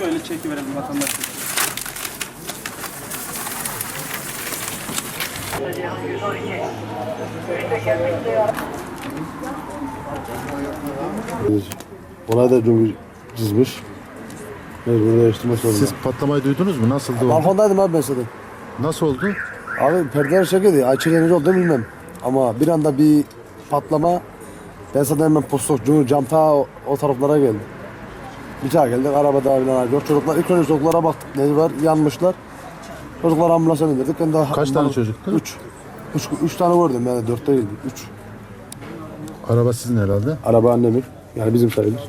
Şöyle çekiverelim vatandaşlar. Olay da cumhur çizmiş. Mecbur değiştirmek zorunda. Siz patlamayı duydunuz mu? Nasıldı o? Balkondaydım abi ben zaten. Nasıl oldu? Abi perdeler çekildi. Ay çekilmiş oldu bilmem. Ama bir anda bir patlama. Ben zaten hemen postok, cumhur, cam ta o, o taraflara geldi. Bir daha geldik araba daha bilen yok. Çocuklar ilk önce çocuklara baktık ne var yanmışlar. Çocuklar ambulansa bindirdik. Ben daha Kaç tane çocuktu? Üç. Üç, üç tane gördüm yani dört değildi. Üç. Araba sizin herhalde. Araba annemin. Yani bizim sayılır.